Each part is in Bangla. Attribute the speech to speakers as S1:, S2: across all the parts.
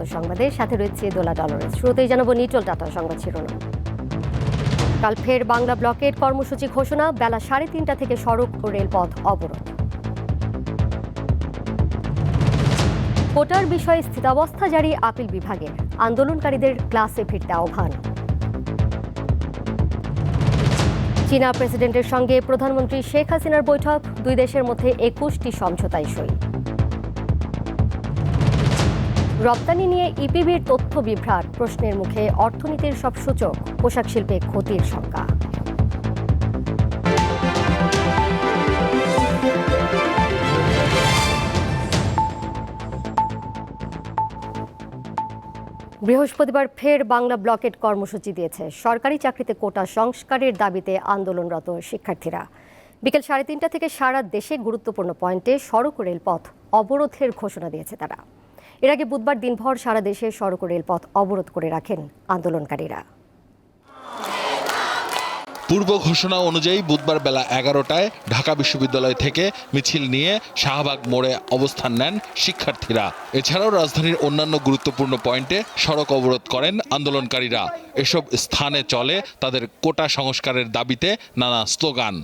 S1: দীপ্ত সংবাদে সাথে রয়েছে দোলা ডলারের শুরুতেই জানাব নিটল টাটা সংবাদ শিরোনাম। কাল ফের বাংলা ব্লকের কর্মসূচি ঘোষণা, বেলা সাড়ে তিনটা থেকে সড়ক ও রেলপথ অবরোধ। কোটার বিষয়ে স্থিতাবস্থা জারি আপিল বিভাগের। আন্দোলনকারীদের ক্লাসে ফিরতে আহ্বান। চীনা প্রেসিডেন্টের সঙ্গে প্রধানমন্ত্রী শেখ হাসিনার বৈঠক, দুই দেশের মধ্যে একুশটি সমঝোতায় সই। রপ্তানি নিয়ে ইপিবির তথ্য বিভ্রাট, প্রশ্নের মুখে অর্থনীতির সব সূচক, পোশাক শিল্পে ক্ষতির শঙ্কা বৃহস্পতিবার ফের বাংলা ব্লকেট কর্মসূচি দিয়েছে। সরকারি চাকরিতে কোটা সংস্কারের দাবিতে আন্দোলনরত শিক্ষার্থীরা। বিকেল সাড়ে তিনটা থেকে সারা দেশে গুরুত্বপূর্ণ পয়েন্টে সড়ক রেলপথ অবরোধের ঘোষণা দিয়েছে তারা। এর আগে বুধবার দিনভর সারা দেশে সড়ক রেলপথ অবরোধ করে রাখেন আন্দোলনকারীরা।
S2: পূর্ব ঘোষণা অনুযায়ী বুধবার বেলা এগারোটায় ঢাকা বিশ্ববিদ্যালয় থেকে মিছিল নিয়ে শাহবাগ মোড়ে অবস্থান নেন শিক্ষার্থীরা। এছাড়াও রাজধানীর অন্যান্য গুরুত্বপূর্ণ পয়েন্টে সড়ক অবরোধ করেন আন্দোলনকারীরা। এসব স্থানে চলে তাদের কোটা সংস্কারের দাবিতে নানা স্লোগান।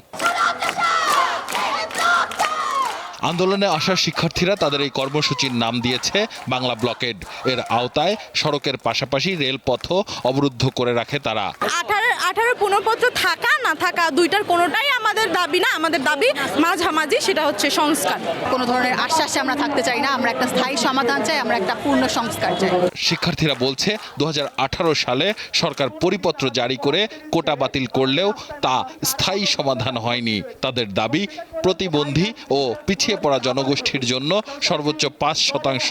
S2: আন্দোলনে আসা শিক্ষার্থীরা তাদের এই কর্মসূচির নাম দিয়েছে বাংলা ব্লকেড। এর আওতায় সড়কের পাশাপাশি রেলপথও অবরুদ্ধ করে রাখে তারা।
S3: আঠারো আঠারো পুনঃপত্র থাকা না থাকা দুইটার কোনোটাই আমাদের দাবি না। আমাদের দাবি মাঝামাঝি সেটা হচ্ছে সংস্কার।
S4: কোনো ধরনের আশ্বাসে আমরা থাকতে চাই না। আমরা একটা স্থায়ী সমাধান চাই আমরা একটা পূর্ণ সংস্কার চাই।
S2: শিক্ষার্থীরা বলছে দু হাজার আঠারো সালে সরকার পরিপত্র জারি করে কোটা বাতিল করলেও তা স্থায়ী সমাধান হয়নি। তাদের দাবি প্রতিবন্ধী ও পিছিয়ে পড়া জনগোষ্ঠীর জন্য সর্বোচ্চ পাঁচ শতাংশ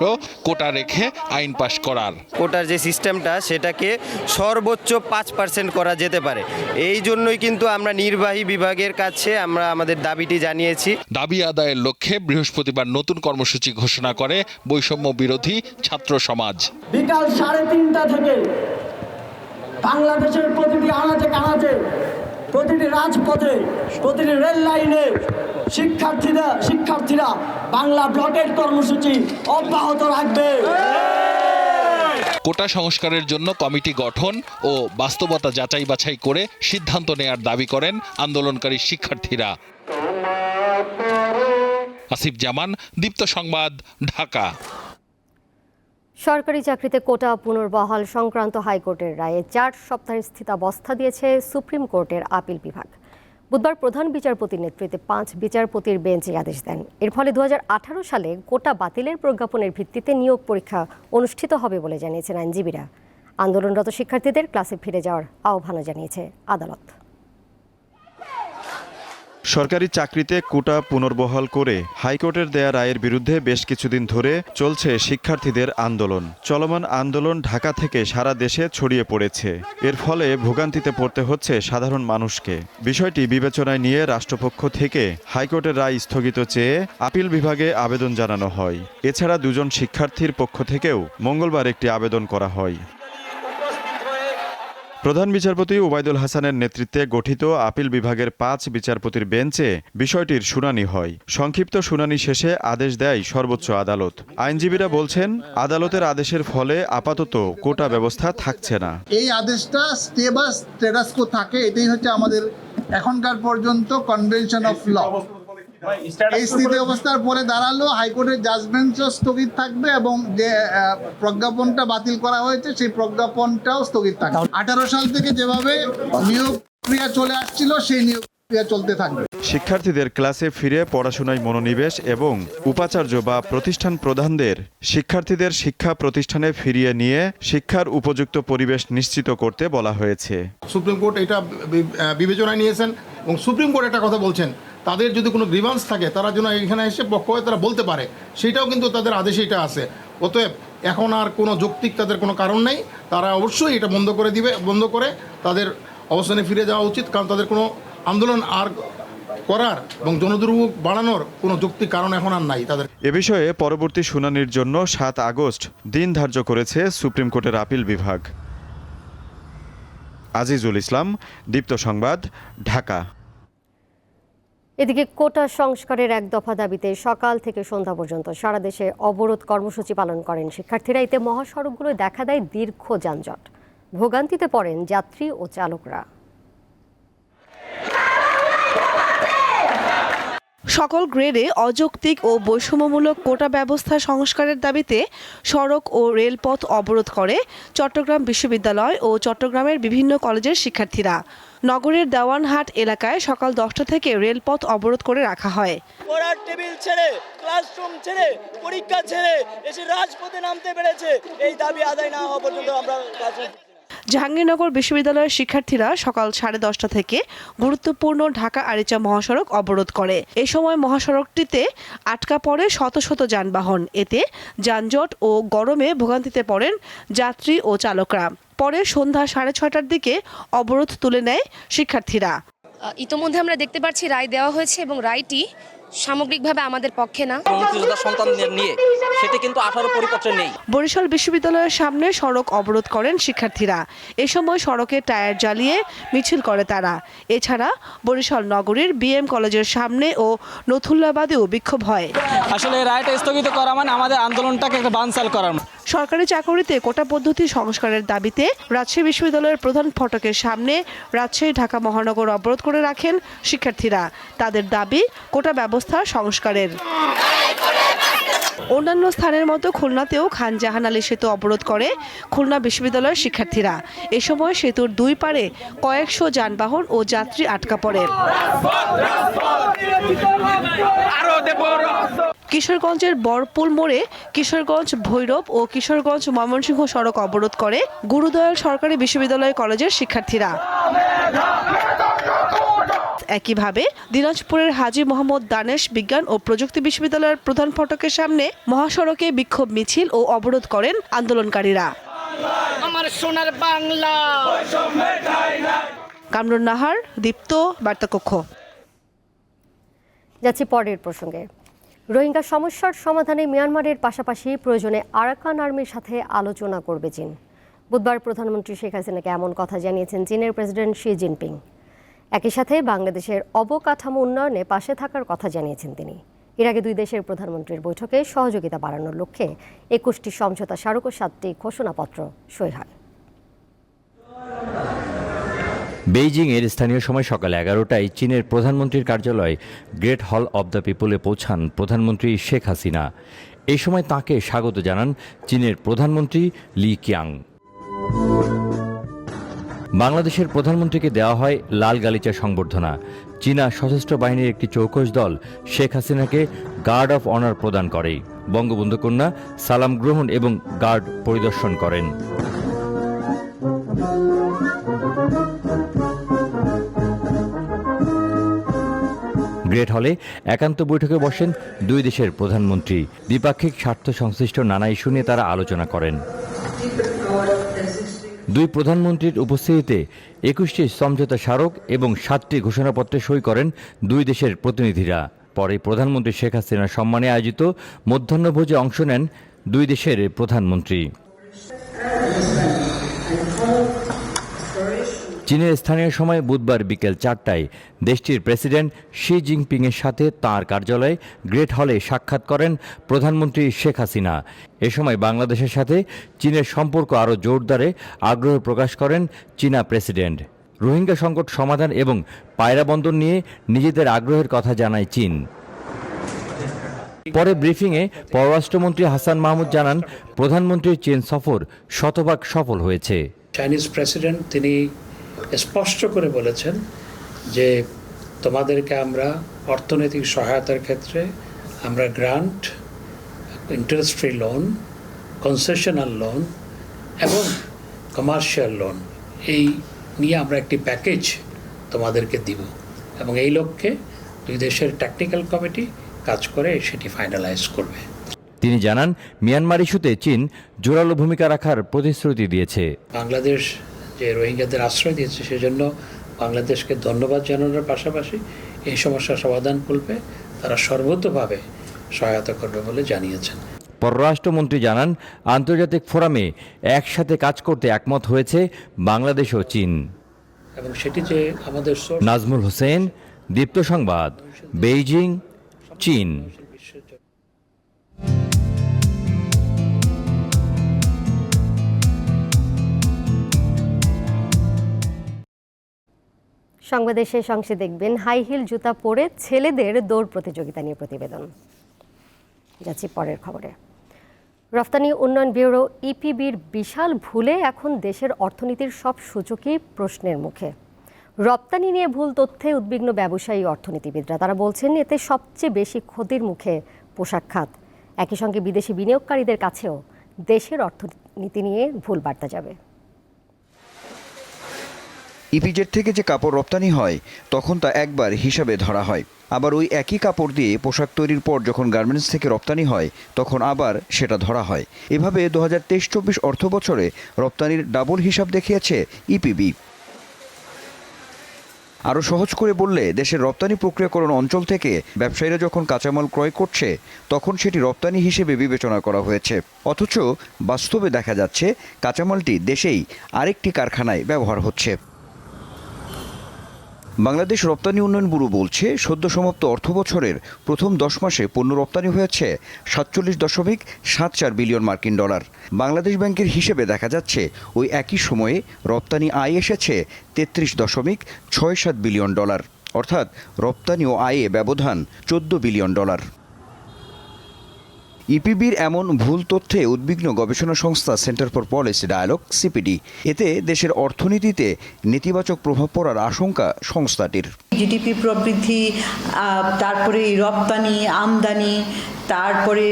S2: কোটা রেখে আইন পাশ করার।
S5: কোটার যে সিস্টেমটা সেটাকে সর্বোচ্চ পাঁচ পার্সেন্ট করা যেতে পারে। এই জন্যই কিন্তু আমরা নির্বাহী বিভাগের কাছে আমরা আমাদের দাবিটি জানিয়েছি।
S2: দাবি আদায়ের লক্ষ্যে বৃহস্পতিবার নতুন কর্মসূচি ঘোষণা করে বৈষম্য বিরোধী ছাত্র সমাজ।
S6: বিকাল সাড়ে তিনটা থেকে বাংলাদেশের প্রতিটি আনাচে কানাচে প্রতিটি রাজপথে, প্রতিটি রেল লাইনে শিক্ষার্থীরা শিক্ষার্থীরা বাংলা ব্লকের কর্মসূচি অব্যাহত রাখবে।
S2: কোটা সংস্কারের জন্য কমিটি গঠন ও বাস্তবতা যাচাই বাছাই করে সিদ্ধান্ত নেয়ার দাবি করেন আন্দোলনকারী শিক্ষার্থীরা। আসিফ জামান, দীপ্ত সংবাদ, ঢাকা।
S1: সরকারি চাকরিতে কোটা পুনর্বহাল সংক্রান্ত হাইকোর্টের রায়ে চার সপ্তাহের স্থিতাবস্থা দিয়েছে সুপ্রিম কোর্টের আপিল বিভাগ। বুধবার প্রধান বিচারপতির নেতৃত্বে পাঁচ বিচারপতির বেঞ্চ আদেশ দেন। এর ফলে দু হাজার আঠারো সালে কোটা বাতিলের প্রজ্ঞাপনের ভিত্তিতে নিয়োগ পরীক্ষা অনুষ্ঠিত হবে বলে জানিয়েছেন আইনজীবীরা। আন্দোলনরত শিক্ষার্থীদের ক্লাসে ফিরে যাওয়ার আহ্বানও জানিয়েছে আদালত।
S7: সরকারি চাকরিতে কোটা পুনর্বহাল করে হাইকোর্টের দেয়া রায়ের বিরুদ্ধে বেশ কিছুদিন ধরে চলছে শিক্ষার্থীদের আন্দোলন। চলমান আন্দোলন ঢাকা থেকে সারা দেশে ছড়িয়ে পড়েছে। এর ফলে ভোগান্তিতে পড়তে হচ্ছে সাধারণ মানুষকে। বিষয়টি বিবেচনায় নিয়ে রাষ্ট্রপক্ষ থেকে হাইকোর্টের রায় স্থগিত চেয়ে আপিল বিভাগে আবেদন জানানো হয়। এছাড়া দুজন শিক্ষার্থীর পক্ষ থেকেও মঙ্গলবার একটি আবেদন করা হয়। প্রধান বিচারপতি ওবায়দুল হাসানের নেতৃত্বে গঠিত আপিল বিভাগের পাঁচ বিচারপতির বেঞ্চে বিষয়টির শুনানি হয়। সংক্ষিপ্ত শুনানি শেষে আদেশ দেয় সর্বোচ্চ আদালত। আইনজীবীরা বলছেন, আদালতের আদেশের ফলে আপাতত কোটা ব্যবস্থা থাকছে না।
S8: এই আদেশটা থাকে, এটাই হচ্ছে আমাদের এখনকার পর্যন্ত কনভেনশন অফ ল এই স্থিতি অবস্থার পরে দাঁড়াল হাইকোর্টের জাজমেন্টও স্থগিত থাকবে এবং যে প্রজ্ঞাপনটা বাতিল করা হয়েছে সেই প্রজ্ঞাপনটাও স্থগিত থাকবে। আঠারো সাল থেকে যেভাবে নিয়োগ প্রক্রিয়া চলে আসছিল সেই নিয়োগ চলতে থাকবে।
S7: শিক্ষার্থীদের ক্লাসে ফিরে পড়াশোনায় মনোনিবেশ এবং উপাচার্য বা প্রতিষ্ঠান প্রধানদের শিক্ষার্থীদের শিক্ষা প্রতিষ্ঠানে ফিরিয়ে নিয়ে শিক্ষার উপযুক্ত পরিবেশ নিশ্চিত করতে বলা হয়েছে।
S9: সুপ্রিম কোর্ট এটা বিবেচনায় নিয়েছেন এবং সুপ্রিম কোর্ট একটা কথা বলছেন। তাদের যদি কোনো গ্রিভান্স থাকে, তারা যেন এখানে এসে পক্ষ হয়ে তারা বলতে পারে। সেটাও কিন্তু তাদের আদেশে এটা আছে। অতএব এখন আর কোনো যৌক্তিক তাদের কোনো কারণ নেই। তারা অবশ্যই এটা বন্ধ করে দিবে, বন্ধ করে তাদের অবস্থানে ফিরে যাওয়া উচিত। কারণ তাদের কোনো আন্দোলন আর করার এবং জনদুর্ভোগ বাড়ানোর কোনো যৌক্তিক কারণ এখন আর নাই তাদের।
S7: এ বিষয়ে পরবর্তী শুনানির জন্য সাত আগস্ট দিন ধার্য করেছে সুপ্রিম কোর্টের আপিল বিভাগ। আজিজুল ইসলাম, দীপ্ত সংবাদ, ঢাকা।
S1: এদিকে কোটা সংস্কারের এক দফা দাবিতে সকাল থেকে সন্ধ্যা পর্যন্ত সারা দেশে অবরোধ কর্মসূচি পালন করেন শিক্ষার্থীরা। এতে মহাসড়কগুলো দেখা দেয় দীর্ঘ যানজট। ভোগান্তিতে পড়েন যাত্রী ও চালকরা।
S10: সকল গ্রেডে অযৌক্তিক ও বৈষম্যমূলক কোটা ব্যবস্থা সংস্কারের দাবিতে সড়ক ও রেলপথ অবরোধ করে চট্টগ্রাম বিশ্ববিদ্যালয় ও চট্টগ্রামের বিভিন্ন কলেজের শিক্ষার্থীরা। নগরের দেওয়ানহাট এলাকায় সকাল দশটা থেকে রেলপথ অবরোধ করে রাখা হয়।
S6: টেবিল ছেড়ে, ক্লাসরুম ছেড়ে, পরীক্ষা ছেড়ে এসে রাজপথে নামতে পেরেছে। এই দাবি আদায় না হওয়া পর্যন্ত আমরা
S10: জাহাঙ্গীরনগর বিশ্ববিদ্যালয়ের শিক্ষার্থীরা সকাল সাড়ে দশটা থেকে গুরুত্বপূর্ণ ঢাকা আরিচা মহাসড়ক অবরোধ করে। এ সময় মহাসড়কটিতে আটকা পড়ে শত শত যানবাহন। এতে যানজট ও গরমে ভোগান্তিতে পড়েন যাত্রী ও চালকরা। পরে সন্ধ্যা সাড়ে ছয়টার দিকে অবরোধ তুলে নেয় শিক্ষার্থীরা।
S11: ইতোমধ্যে আমরা দেখতে পাচ্ছি, রায় দেওয়া হয়েছে এবং রায়টি সামগ্রিকভাবে আমাদের পক্ষে না।
S6: মুক্তিযোদ্ধা সন্তানদের নিয়ে সেটি কিন্তু আঠারো পরিপত্রে নেই।
S10: বরিশাল বিশ্ববিদ্যালয়ের সামনে সড়ক অবরোধ করেন শিক্ষার্থীরা। এ সময় সড়কে টায়ার জ্বালিয়ে মিছিল করে তারা। এছাড়া বরিশাল নগরীর বিএম কলেজের সামনে ও নথুল্লাবাদেও বিক্ষোভ হয়।
S6: আসলে রায়টা স্থগিত করা মানে আমাদের আন্দোলনটাকে একটা বানসাল করার
S10: সরকারি চাকরিতে কোটা পদ্ধতি সংস্কারের দাবিতে রাজশাহী বিশ্ববিদ্যালয়ের প্রধান ফটকের সামনে রাজশাহী, ঢাকা মহানগর অবরোধ করে রাখেন শিক্ষার্থীরা। তাদের দাবি, কোটা ব্যবস্থা সংস্কারের। অন্যান্য স্থানের মতো খুলনাতেও খান জাহান আলী সেতু অবরোধ করে খুলনা বিশ্ববিদ্যালয়ের শিক্ষার্থীরা। এ সময় সেতুর দুই পারে কয়েকশো যানবাহন ও যাত্রী আটকা পড়ে। কিশোরগঞ্জের বরপুল মোড়ে কিশোরগঞ্জ ভৈরব ও কিশোরগঞ্জ ময়মনসিংহ সড়ক অবরোধ করে গুরুদয়াল সরকারি বিশ্ববিদ্যালয় কলেজের শিক্ষার্থীরা। একইভাবে দিনাজপুরের হাজী মোহাম্মদ দানেশ বিজ্ঞান ও প্রযুক্তি বিশ্ববিদ্যালয়ের প্রধান ফটকের সামনে মহাসড়কে বিক্ষোভ মিছিল ও অবরোধ করেন আন্দোলনকারীরা।
S6: আমার সোনার বাংলা।
S10: কামরুন নাহার দীপ্ত বার্তাকক্ষ।
S1: যাচ্ছি পরের প্রসঙ্গে। রোহিঙ্গা সমস্যার সমাধানে মিয়ানমারের পাশাপাশি প্রয়োজনে আরাকান আর্মির সাথে আলোচনা করবে চীন। বুধবার প্রধানমন্ত্রী শেখ হাসিনাকে এমন কথা জানিয়েছেন চীনের প্রেসিডেন্ট শি জিনপিং। একই সাথে বাংলাদেশের অবকাঠামো উন্নয়নে পাশে থাকার কথা জানিয়েছেন তিনি। এর আগে দুই দেশের প্রধানমন্ত্রীর বৈঠকে সহযোগিতা বাড়ানোর লক্ষ্যে একুশটি সমঝোতা স্মারক ও সাতটি ঘোষণাপত্র সই হয়।
S12: বেইজিংয়ের স্থানীয় সময় সকাল এগারোটায় চীনের প্রধানমন্ত্রীর কার্যালয় গ্রেট হল অব দ্য পিপলে পৌঁছান প্রধানমন্ত্রী শেখ হাসিনা। এই সময় তাকে স্বাগত জানান চীনের প্রধানমন্ত্রী লি কিয়াং। বাংলাদেশের প্রধানমন্ত্রীকে দেওয়া হয় লাল গালিচা সংবর্ধনা। চীনা সশস্ত্র বাহিনীর একটি চৌকস দল শেখ হাসিনাকে গার্ড অফ অনার প্রদান করে। বঙ্গবন্ধু কন্যা সালাম গ্রহণ এবং গার্ড পরিদর্শন করেন। গ্রেট হলে একান্ত বৈঠকে বসেন দুই দেশের প্রধানমন্ত্রী। দ্বিপাক্ষিক স্বার্থ সংশ্লিষ্ট নানা ইস্যু নিয়ে তারা আলোচনা করেন। দুই প্রধানমন্ত্রীর উপস্থিতিতে একুশটি সমঝোতা স্মারক এবং সাতটি ঘোষণাপত্রে সই করেন দুই দেশের প্রতিনিধিরা। পরে প্রধানমন্ত্রী শেখ হাসিনার সম্মানে আয়োজিত মধ্যাহ্নভোজে অংশ নেন দুই দেশের প্রধানমন্ত্রী। চীনের স্থানীয় সময় বুধবার বিকেল চারটায় দেশটির প্রেসিডেন্ট শি জিনপিংয়ের সাথে তাঁর কার্যালয়ে গ্রেট হলে সাক্ষাৎ করেন প্রধানমন্ত্রী শেখ হাসিনা। এ সময় বাংলাদেশের সাথে চীনের সম্পর্ক আরও জোরদারে আগ্রহ প্রকাশ করেন চীনা প্রেসিডেন্ট। রোহিঙ্গা সংকট সমাধান এবং পায়রা বন্দর নিয়ে নিজেদের আগ্রহের কথা জানায় চীন। পরে ব্রিফিংয়ে পররাষ্ট্রমন্ত্রী হাসান মাহমুদ জানান, প্রধানমন্ত্রীর চীন সফর শতভাগ সফল হয়েছে।
S13: চাইনিজ প্রেসিডেন্ট তিনি স্পষ্ট করে বলেছেন যে তোমাদেরকে আমরা অর্থনৈতিক সহায়তার ক্ষেত্রে আমরা grant interest free loan concessional loan এবং কমার্শিয়াল লোন এই নিয়ে আমরা একটি প্যাকেজ তোমাদেরকে দিব এবং এই লক্ষ্যে দুই দেশের টেকনিক্যাল কমিটি কাজ করে সেটি ফাইনালাইজ করবে।
S12: তিনি জানান মিয়ানমার ইস্যুতে চীন জোরালো ভূমিকা রাখার প্রতিশ্রুতি দিয়েছে।
S13: বাংলাদেশ যে রোহিঙ্গাদের আশ্রয় দিয়েছে সেজন্য বাংলাদেশকে ধন্যবাদ জানানোর পাশাপাশি এই সমস্যার সমাধান করবে তারা সর্বতভাবে সহায়তা করবে বলে জানিয়েছেন।
S12: পররাষ্ট্রমন্ত্রী জানান আন্তর্জাতিক ফোরামে একসাথে কাজ করতে একমত হয়েছে বাংলাদেশ ও চীন।
S13: এবং সেটি যে আমাদের
S12: নাজমুল হোসেন দীপ্ত সংবাদ বেইজিং চীন।
S1: সংবাদের শেষ অংশে দেখবেন, হাই হিল জুতা পরে ছেলেদের দৌড় প্রতিযোগিতা নিয়ে প্রতিবেদন। যাচ্ছি পরের খবরে। রফতানি উন্নয়ন ব্যুরো ইপিবির বিশাল ভুলে এখন দেশের অর্থনীতির সব সূচকই প্রশ্নের মুখে। রপ্তানি নিয়ে ভুল তথ্যে উদ্বিগ্ন ব্যবসায়ী অর্থনীতিবিদরা। তারা বলছেন, এতে সবচেয়ে বেশি ক্ষতির মুখে পোশাক খাত। একই সঙ্গে বিদেশি বিনিয়োগকারীদের কাছেও দেশের অর্থনীতি নিয়ে ভুল বার্তা যাবে।
S14: ইপিজেড থেকে যে কাপড় রপ্তানি হয়, তখন তা একবার হিসাবে ধরা হয়। আবার ওই একই কাপড় দিয়ে পোশাক তৈরির পর যখন গার্মেন্টস থেকে রপ্তানি হয়, তখন আবার সেটা ধরা হয়। এভাবে দু হাজার তেইশ চব্বিশ অর্থ বছরে রপ্তানির ডাবল হিসাব দেখিয়েছে ইপিবি। আরও সহজ করে বললে, দেশের রপ্তানি প্রক্রিয়াকরণ অঞ্চল থেকে ব্যবসায়ীরা যখন কাঁচামাল ক্রয় করছে, তখন সেটি রপ্তানি হিসেবে বিবেচনা করা হয়েছে। অথচ বাস্তবে দেখা যাচ্ছে, কাঁচামালটি দেশেই আরেকটি কারখানায় ব্যবহার হচ্ছে। বাংলাদেশ রপ্তানি উন্নয়ন ব্যুরো বলছে, সদ্য সমাপ্ত অর্থ বছরের প্রথম দশ মাসে পণ্য রপ্তানি হয়েছে সাতচল্লিশ দশমিক সাত চার বিলিয়ন মার্কিন ডলার। বাংলাদেশ ব্যাংকের হিসেবে দেখা যাচ্ছে, ওই একই সময়ে রপ্তানি আয় এসেছে তেত্রিশ দশমিক ছয় সাত বিলিয়ন ডলার। অর্থাৎ রপ্তানি ও আয়ে ব্যবধান চোদ্দ বিলিয়ন ডলার। ইপিবির এমন ভুল তথ্যে উদ্বিগ্ন গবেষণা সংস্থা centre for policy dialogue, CPD. এতে দেশের অর্থনীতিতে নেতিবাচক প্রভাব পড়ার আশঙ্কা সংস্থাটির।
S15: জিডিপি প্রবৃদ্ধি তারপরে রপ্তানি, আমদানি তারপরে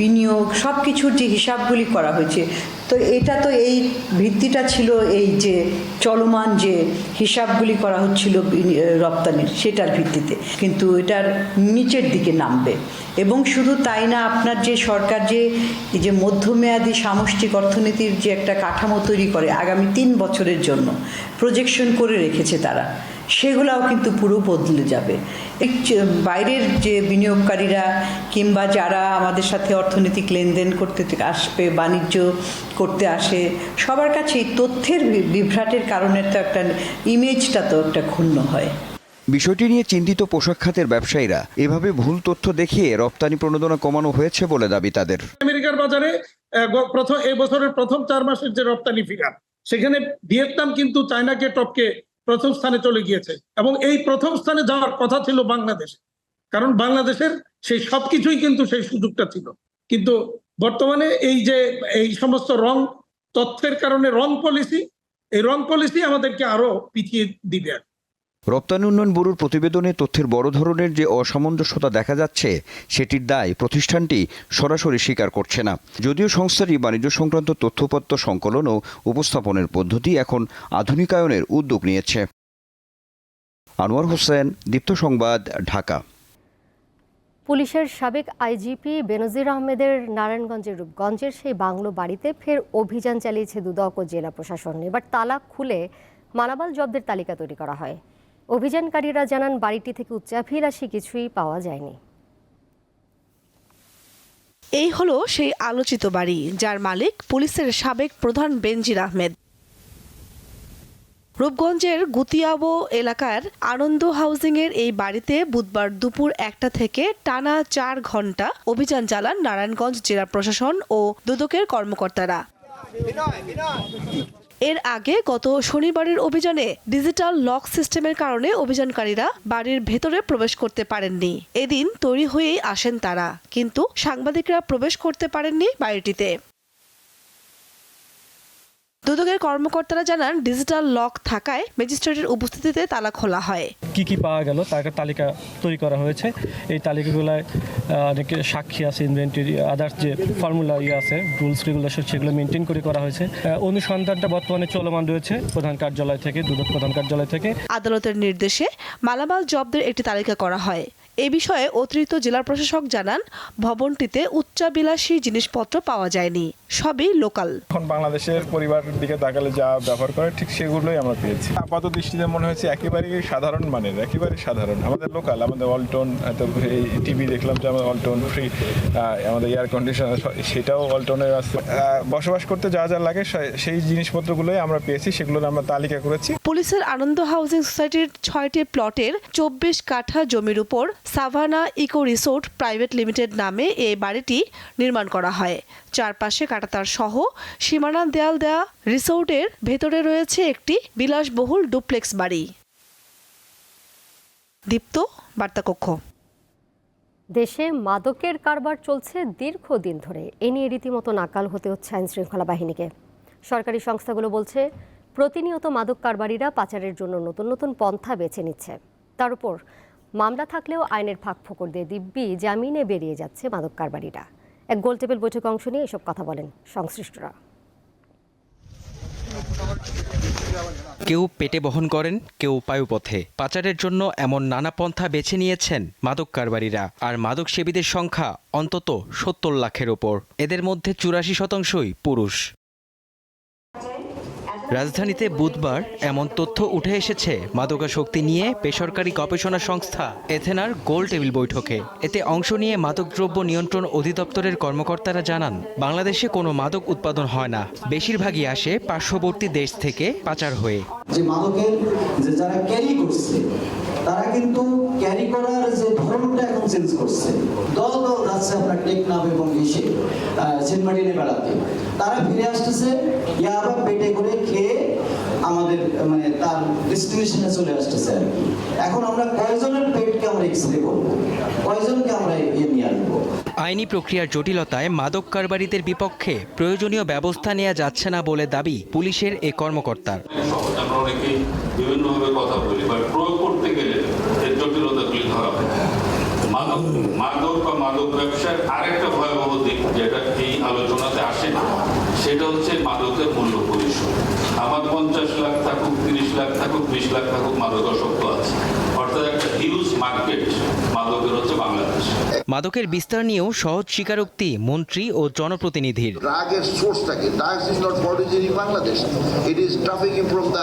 S15: বিনিয়োগ সব কিছুর যে হিসাবগুলি করা হয়েছে। তো এটা তো এই ভিত্তিটা ছিল এই যে চলমান যে হিসাবগুলি করা হচ্ছিল রপ্তানির, সেটার ভিত্তিতে। কিন্তু এটার নিচের দিকে নামবে। এবং শুধু তাই না, আপনার যে সরকার যে, এই যে মধ্যমেয়াদী সামষ্টিক অর্থনীতির যে একটা কাঠামো তৈরি করে আগামী তিন বছরের জন্য প্রজেকশন করে রেখেছে তারা। সেগুলাও কিন্তু পুরো বদলে যাবে। এই বাইরের যে বিনিয়োগকারীরা কিংবা যারা আমাদের সাথে অর্থনৈতিক লেনদেন করতে আসবে বাণিজ্য করতে আসে সবার কাছে এই তথ্যের বিভ্রাটের কারণে তো একটা ইমেজটা তো একটা ক্ষুণ্ণ হয়।
S14: বিষয়টি নিয়ে চিন্তিত পোশাক খাতের ব্যবসায়ীরা এভাবে ভুল তথ্য দেখিয়ে রপ্তানি প্রণোদনা কমানো হয়েছে বলে দাবি তাদের।
S16: আমেরিকার বাজারে প্রথম এই বছরের প্রথম চার মাসের যে রপ্তানি ফিগার সেখানে ভিয়েতনাম কিন্তু চায়নাকে টপকে প্রথম স্থানে চলে গিয়েছে। এবং এই প্রথম স্থানে যাওয়ার কথা ছিল বাংলাদেশে। কারণ বাংলাদেশের সেই সবকিছুই কিন্তু সেই সুযোগটা ছিল। কিন্তু বর্তমানে এই যে, এই সমস্ত রং, তথ্যের কারণে রং পলিসি এই রং পলিসি আমাদেরকে আরও পিছিয়ে দিবে আর।
S14: রপ্তানি উন্নয়ন ব্যুরোর প্রতিবেদনে তথ্যের বড় ধরনের যে অসামঞ্জস্যতা দেখা যাচ্ছে, সেটির দায় প্রতিষ্ঠানটি সরাসরি স্বীকার করছে না। যদিও সংস্থাটি বাণিজ্য সংক্রান্ত তথ্যপত্র সংকলন ও উপস্থাপনের পদ্ধতি এখন আধুনিকায়নের উদ্যোগ নিয়েছে। আনোয়ার হোসেন, দীপ্ত সংবাদ, ঢাকা।
S1: পুলিশের সাবেক আইজিপি বেনজির আহমেদের নারায়ণগঞ্জের রূপগঞ্জের সেই বাংলো বাড়িতে ফের অভিযান চালিয়েছে দুদক ও জেলা প্রশাসন। এবার তালা খুলে মালামাল জব্দের তালিকা তৈরি করা হয়। অভিযানকারীরা জানান, বাড়িটি থেকে উচ্চাভিলাষী কিছুই পাওয়া যায়নি।
S10: এই হলো সেই আলোচিত বাড়ি, যার মালিক পুলিশের সাবেক প্রধান বেনজির আহমেদ। রূপগঞ্জের গুতিয়াবো এলাকার আনন্দ হাউজিং এর এই বাড়িতে বুধবার দুপুর একটা থেকে টানা চার ঘণ্টা অভিযান চালান নারায়ণগঞ্জ জেলা প্রশাসন ও দুদকের কর্মকর্তারা। এর আগে গত শনিবারের অভিযানে ডিজিটাল লক সিস্টেমের কারণে অভিযানকারীরা বাড়ির ভেতরে প্রবেশ করতে পারেননি। এদিন তৈরি হয়েই আসেন তারা, কিন্তু সাংবাদিকরা প্রবেশ করতে পারেননি বাড়িটিতে। দুদকের কর্মকর্তারা জানান ডিজিটাল লক থাকায় ম্যাজিস্ট্রেটের উপস্থিতিতে তালা খোলা হয়।
S17: কি কি পাওয়া গেল? তার তালিকা তৈরি করা হয়েছে। এই তালিকাগুলোয় অনেক সাক্ষী আছে ইনভেন্টরি আদার্স যে ফর্মুলা ইয়ে আছে রুলস রেগুলেশন সেগুলো মেনটেন করে করা হয়েছে। অনুসন্ধানটা বর্তমানে চলমান রয়েছে প্রধান কার্যালয় থেকে দুদক প্রধান কার্যালয় থেকে।
S10: আদালতের নির্দেশে মালামাল জব্দের একটি তালিকা করা হয়। এ বিষয়ে অতিরিক্ত জেলা প্রশাসক জানান, ভবনটিতে উচ্চাবিলাসী জিনিসপত্র পাওয়া যায়নি, সবই লোকাল
S18: এখন বাংলাদেশের পরিবারের দিকে তাকালে যা ব্যবহার করে ঠিক সেগুলোই আমরা পেয়েছি। আপাত দৃষ্টিতে মনে হয়েছে একেবারেই সাধারণ মানের একেবারে সাধারণ। আমাদের লোকাল আমাদের অল্টন এই টিভি দেখলাম যে আমাদের অল্টন ফ্রি আমাদের এয়ার কন্ডিশনার সেটাও অল্টনের আছে। বসবাস করতে যা যা লাগে সেই জিনিসপত্রগুলোই আমরা পেয়েছি, সেগুলোর আমরা তালিকা করেছি।
S10: পুলিশের আনন্দ হাউজিং সোসাইটির ছয়টি প্লটের চব্বিশ কাঠা জমির উপর savanna eco resort private limited নামে এই বাড়িটি নির্মাণ করা হয়। চারপাশে কাটাতার সহ সীমানা দেয়াল দেয়া রিসোর্টের ভেতরে রয়েছে একটি বিলাসবহুল ডুপ্লেক্স বাড়ি। দীপ্ত বার্তাকক্ষ।
S1: দেশে মাদকের কারবার চলছে দীর্ঘদিন ধরে। এ নিয়ে রীতিমতো নাকাল হতে হচ্ছে আইন শৃঙ্খলা বাহিনীকে। সরকারি সংস্থাগুলো বলছে প্রতিনিয়ত মাদক কারবারিরা পাচারের জন্য নতুন নতুন পন্থা বেছে নিচ্ছে। তার উপর মামলা থাকলেও আইনের ফাঁক ফোকর দিয়ে দিব্যি জামিনে বেরিয়ে যাচ্ছে মাদক কারবারিরা। এক গোলটেবিল বৈঠকে অংশ নিয়ে এসব কথা বলেন সংশ্লিষ্টরা।
S19: কেউ পেটে বহন করেন, কেউ পায়ুপথে। পাচারের জন্য এমন নানা পন্থা বেছে নিয়েছেন মাদক কারবারিরা। আর মাদক সেবীদের সংখ্যা অন্তত সত্তর লাখের ওপর। এদের মধ্যে চুরাশি শতাংশই পুরুষ। রাজধানীতে বুধবার এমন তথ্য উঠে এসেছে। মাদকাসক্তি নিয়ে বেসরকারি গবেষণা সংস্থা এথেনার গোল টেবিল বৈঠকে। এতে অংশ নিয়ে মাদকদ্রব্য নিয়ন্ত্রণ অধিদপ্তরের কর্মকর্তারা জানান, বাংলাদেশে কোনো মাদক উৎপাদন হয় না। বেশিরভাগই আসে পার্শ্ববর্তী দেশ থেকে পাচার হয়ে।
S6: যে মাদকের যে যারা ক্যারি করছে তারা কিন্তু ক্যারি করার যে ধরনটা এখন চেঞ্জ করছে। দল দল যাচ্ছে আপনার টেকনাফ এবং ইসে সেনমাটিনে বেড়াতে। তারা ফিরে আসতেছে ইয়াবা পেটে করে খেয়ে আমাদের মানে তার ডেস্টিনেশনে চলে আসতেছে আর কি। এখন আমরা কয়জনের পেটকে আমরা এক্স রে করব? কয়জনকে আমরা এ নিয়ে আসব?
S19: আইনি প্রক্রিয়ার জটিলতায় মাদক কারবারিদের বিপক্ষে প্রয়োজনীয় ব্যবস্থা নেওয়া যাচ্ছে না বলে দাবি পুলিশের এ কর্মকর্তার।
S20: বিভিন্নভাবে কথা বলি বাট প্রয়োগ করতে গেলে এর জটিলতাগুলি ধরা হয় মাদক মাদক বা মাদক ব্যবসার আরেকটা ভয়াবহ দিক যেটা এই আলোচনাতে আসে না সেটা হচ্ছে মাদকের মূল্য পরিশোধ আমার পঞ্চাশ লাখ থাকুক, তিরিশ লাখ থাকুক, বিশ লাখ থাকুক, মাদকাসক্ত আছে। অর্থাৎ একটা হিউজ মার্কেট মাদকের
S19: বিস্তার নিয়েও সহজ স্বীকারোক্তি মন্ত্রী ও জনপ্রতিনিধির।
S21: ড্রাগের সোর্সটাকে drugs is not origin in Bangladesh it is trafficking from the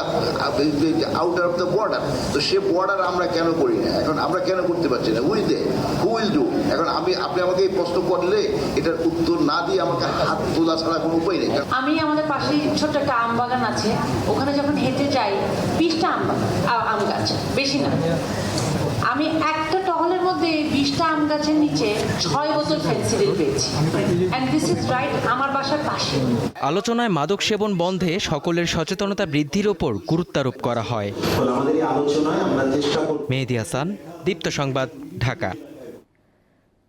S21: outer of the border তো সে বর্ডার আমরা কেন করি না? এখন আমরা কেন করতে পারছি না? Will they who will do এখন আমি আপনি আমাকে এই প্রশ্ন করলে এটার উত্তর না দিয়ে আমাকে হাত তোলা ছাড়া কোনো উপায় নেই।
S22: আমি আমাদের পাশে ছোট্ট একটা আম বাগান আছে। ওখানে যখন হেঁটে যাই বিশটা আম বাগান আম গাছ বেশি না। আমি একটা টহলের মধ্যে বিশটা আম গাছের নিচে ছয় বোতল ফেন্সিডিল পেয়েছি। দিস ইজ রাইট আমার বাসার পাশে।
S19: আলোচনায় মাদক সেবন বন্ধে সকলের সচেতনতা বৃদ্ধির ওপর গুরুত্বারোপ করা হয়।
S6: আমাদের এই আলোচনায় আমরা চেষ্টা করব।
S19: মেহেদি হাসান দীপ্ত সংবাদ ঢাকা।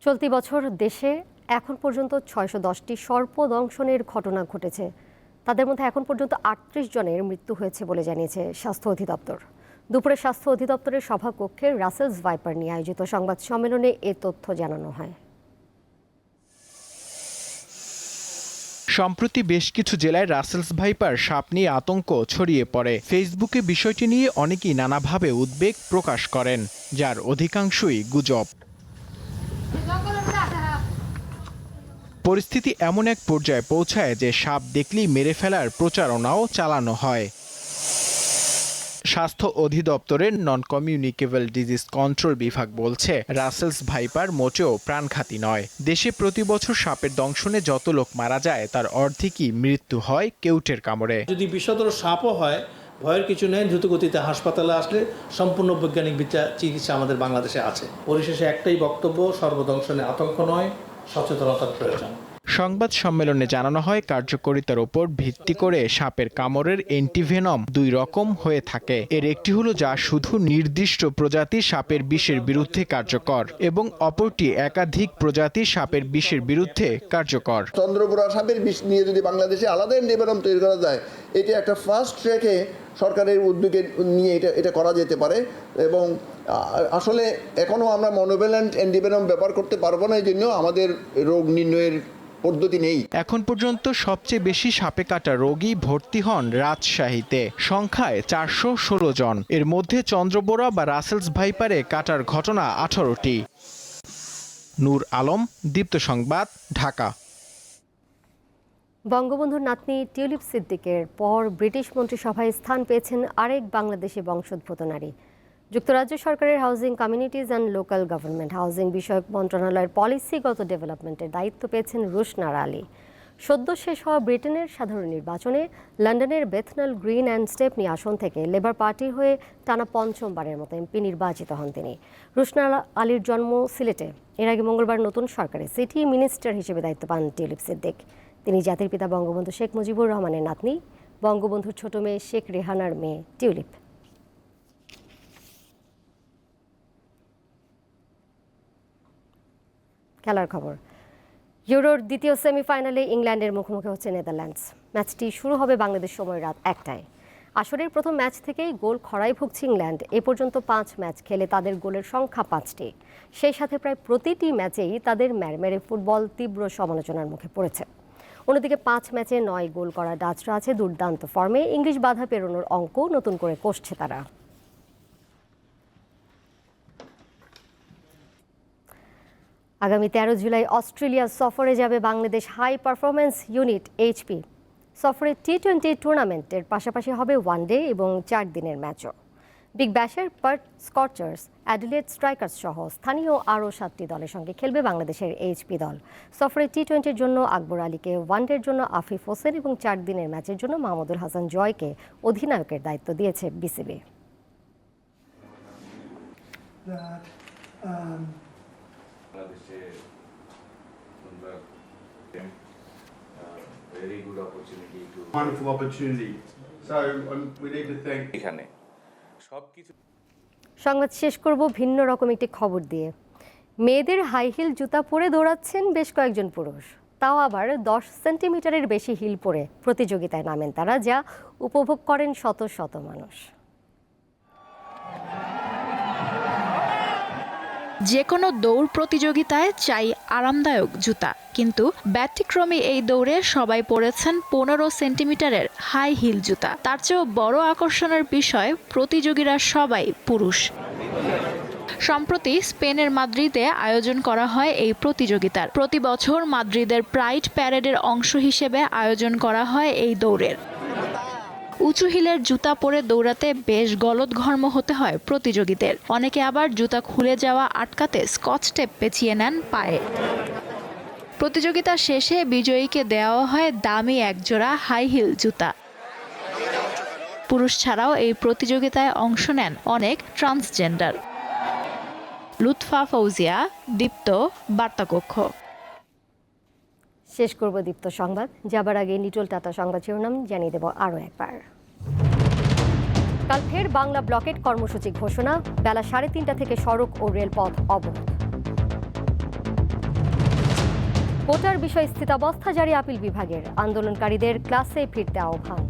S1: চলতি বছর দেশে এখন পর্যন্ত ছয়শো দশটি সর্পদংশনের ঘটনা ঘটেছে। তাদের মধ্যে এখন পর্যন্ত আটত্রিশ জনের মৃত্যু হয়েছে বলে জানিয়েছে স্বাস্থ্য অধিদপ্তর। দুপুরে স্বাস্থ্য অধিদপ্তরের সভাকক্ষে রাসেলস ভাইপার নিয়ে আয়োজিত সংবাদ সম্মেলনে এ তথ্য জানানো হয়।
S23: সম্প্রতি বেশ কিছু জেলায় রাসেলস ভাইপার সাপ নিয়ে আতঙ্ক ছড়িয়ে পড়ে। ফেসবুকে বিষয়টি নিয়ে অনেকেই নানাভাবে উদ্বেগ প্রকাশ করেন, যার অধিকাংশই গুজব। পরিস্থিতি এমন এক পর্যায়ে পৌঁছায় যে সাপ দেখলেই মেরে ফেলার প্রচারণাও চালানো হয়। স্বাস্থ্য অধিদপ্তরের নন কমিউনিকেবল ডিজিজ কন্ট্রোল বিভাগ বলছে, রাসেলস ভাইপার মোটেও প্রাণঘাতী নয়। দেশে প্রতি বছর সাপের দংশনে যত লোক মারা যায়, তার অর্ধেকই মৃত্যু হয় কেউটের কামড়ে।
S24: যদি বিষধর সাপও হয়, ভয়ের কিছু নেই, দ্রুতগতিতে হাসপাতালে আসলে সম্পূর্ণ বৈজ্ঞানিক বিচার চিকিৎসা আমাদের বাংলাদেশে আছে। পরিশেষে একটাই বক্তব্য, সর্বদংশনে আতঙ্ক নয়, সচেতনতার প্রয়োজন।
S23: সংবাদ সম্মেলনে জানানো হয়, কার্যকরিতার ওপর ভিত্তি করে সাপের কামড়ের অ্যান্টিভেনম দুই রকম হয়ে থাকে। এর একটি হলো যা শুধু নির্দিষ্ট প্রজাতি সাপের বিষের বিরুদ্ধে কার্যকর এবং অপরটি একাধিক প্রজাতি সাপের বিষের বিরুদ্ধে কার্যকর।
S21: চন্দ্রপুরা সাপের বিষ নিয়ে যদি বাংলাদেশে আলাদা নিবেদন তৈরি করা যায়, এটি একটা ফার্স্ট ট্র্যাকে সরকারের উদ্যোগে নিয়ে এটা এটা করা যেতে পারে এবং আসলে এখনও আমরা মনোভেলেন্ট অ্যান্টিভেনম ব্যবহার করতে পারব না, এই জন্য আমাদের রোগ নির্ণয়ের পদ্ধতি নেই।
S23: এখন পর্যন্ত সবচেয়ে বেশি সাপে কাটা রোগী ভর্তি হন রাজশাহীতে। সংখ্যায় চারশো ষোলো জন। এর মধ্যে চন্দ্রবোরা বা রাসেলস ভাইপারে কাটার ঘটনা আঠারোটি। নূর আলম দীপ্ত সংবাদ ঢাকা।
S1: বঙ্গবন্ধুর নাতনি টিউলিপ সিদ্দিকের পর ব্রিটিশ মন্ত্রিসভায় স্থান পেয়েছেন আরেক বাংলাদেশি বংশোদ্ভূত নারী। যুক্তরাজ্য সরকারের housing communities and local government housing বিষয়ক মন্ত্রণালয়ের পলিসিগত ডেভেলপমেন্টের দায়িত্ব পেয়েছেন রুশনার আলী। সদ্য শেষ হওয়া ব্রিটেনের সাধারণ নির্বাচনে লন্ডনের বেথনাল গ্রিন অ্যান্ড স্টেপনি আসন থেকে লেবার পার্টির হয়ে টানা পঞ্চমবারের মতো এমপি নির্বাচিত হন তিনি। রুশনা আলীর জন্ম সিলেটে। এর আগে মঙ্গলবার নতুন সরকারে সিটি মিনিস্টার হিসেবে দায়িত্ব পান টিউলিপ সিদ্দিক। তিনি জাতির পিতা বঙ্গবন্ধু শেখ মুজিবুর রহমানের নাতনি। বঙ্গবন্ধুর ছোট মেয়ে শেখ রেহানার মেয়ে টিউলিপ। খেলার খবর। ইউরোর দ্বিতীয় সেমিফাইনালে ইংল্যান্ডের মুখোমুখি হচ্ছে নেদারল্যান্ডস। ম্যাচটি শুরু হবে বাংলাদেশ সময় রাত একটায়। আসরের প্রথম ম্যাচ থেকেই গোল খরায় ভুগছে ইংল্যান্ড। এ পর্যন্ত পাঁচ ম্যাচ খেলে তাদের গোলের সংখ্যা পাঁচটি। সেই সাথে প্রায় প্রতিটি ম্যাচেই তাদের ম্যারমেরে ফুটবল তীব্র সমালোচনার মুখে পড়েছে। অন্যদিকে পাঁচ ম্যাচে নয় গোল করা ডাচরা আছে দুর্দান্ত ফর্মে। ইংলিশ বাধা পেরোনোর অঙ্ক নতুন করে কষছে তারা। আগামী তেরো জুলাই অস্ট্রেলিয়া সফরে যাবে Bangladesh high performance unit HP. সফরে টি টোয়েন্টি টুর্নামেন্টের পাশাপাশি হবে ওয়ানডে এবং চার দিনের ম্যাচও। বিগ ব্যাশের পার্ট স্কচার্স অ্যাডিলেট স্ট্রাইকার্স সহ স্থানীয় আরও সাতটি দলের সঙ্গে খেলবে বাংলাদেশের এইচপি দল। সফরে টি টোয়েন্টির জন্য আকবর আলীকে ওয়ানডের জন্য আফিফ হোসেন এবং চার দিনের ম্যাচের জন্য মাহমুদুল হাসান জয়কে অধিনায়কের দায়িত্ব দিয়েছে BCB.
S25: Wonderful opportunity. So um, we need to thank
S26: এখানে। সবকিছু
S1: সংবাদ শেষ করব ভিন্ন রকম একটি খবর দিয়ে। মেয়েদের হাই হিল জুতা পরে দৌড়াচ্ছেন বেশ কয়েকজন পুরুষ। তাও আবার দশ সেন্টিমিটারের বেশি হিল পরে প্রতিযোগিতায় নামেন তারা যা উপভোগ করেন শত শত মানুষ।
S27: যে কোনো দৌড় প্রতিযোগিতায় চাই আরামদায়ক জুতা, কিন্তু ব্যতিক্রমী এই দৌড়ে সবাই পরেছেন পনেরো সেন্টিমিটারের হাই হিল জুতা। তার চেয়েও বড় আকর্ষণের বিষয়, প্রতিযোগীরা সবাই পুরুষ। সম্প্রতি স্পেনের মাদ্রিদে আয়োজন করা হয় এই প্রতিযোগিতার। প্রতি বছর মাদ্রিদের প্রাইড প্যারেডের অংশ হিসেবে আয়োজন করা হয় এই দৌড়ের। উঁচু হিলের জুতা পরে দৌড়াতে বেশ গলদঘর্ম হতে হয় প্রতিযোগীদের। অনেকে আবার জুতা খুলে যাওয়া আটকাতে স্কচ টেপ পেঁচিয়ে নেন পায়ে। প্রতিযোগিতা শেষে বিজয়ীকে দেওয়া হয় দামি একজোড়া হাই হিল জুতা। পুরুষ ছাড়াও এই প্রতিযোগিতায় অংশ নেন অনেক ট্রান্সজেন্ডার। লুৎফা ফৌজিয়া, দীপ্ত বার্তাকক্ষ।
S1: শেষ করব দীপ্ত সংবাদ। যাবার আগে নিটল টাটা সংবাদ শিরোনাম জানিয়ে দেব আরও একবার। কাল ফের বাংলা ব্লকেট কর্মসূচি ঘোষণা, বেলা সাড়ে তিনটা থেকে সড়ক ও রেলপথ অবরোধ। কোটার বিষয় স্থিতাবস্থা জারি আপিল বিভাগের, আন্দোলনকারীদের ক্লাসে ফিরতে আহ্বান।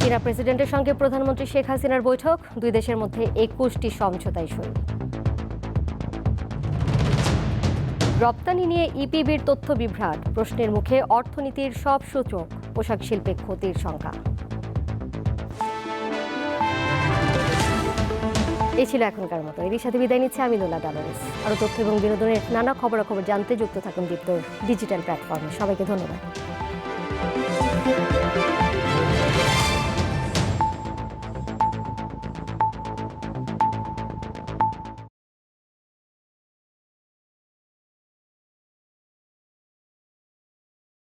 S1: চীনা প্রেসিডেন্টের সঙ্গে প্রধানমন্ত্রী শেখ হাসিনার বৈঠক, দুই দেশের মধ্যে একুশটি সমঝোতায় সই। রপ্তানি নিয়ে ইপিবির তথ্য বিভ্রাট। প্রশ্নের মুখে অর্থনীতির সব সূচক, পোশাক শিল্পে ক্ষতির সংখ্যা এই ছিল এখনকার মতো। এরই সাথে বিদায় নিচ্ছে আমি লোলা ডালোরেস। আরও তথ্য এবং বিনোদনের নানা খবরাখবর জানতে যুক্ত থাকুন দীপ্তর ডিজিটাল প্ল্যাটফর্মে। সবাইকে ধন্যবাদ।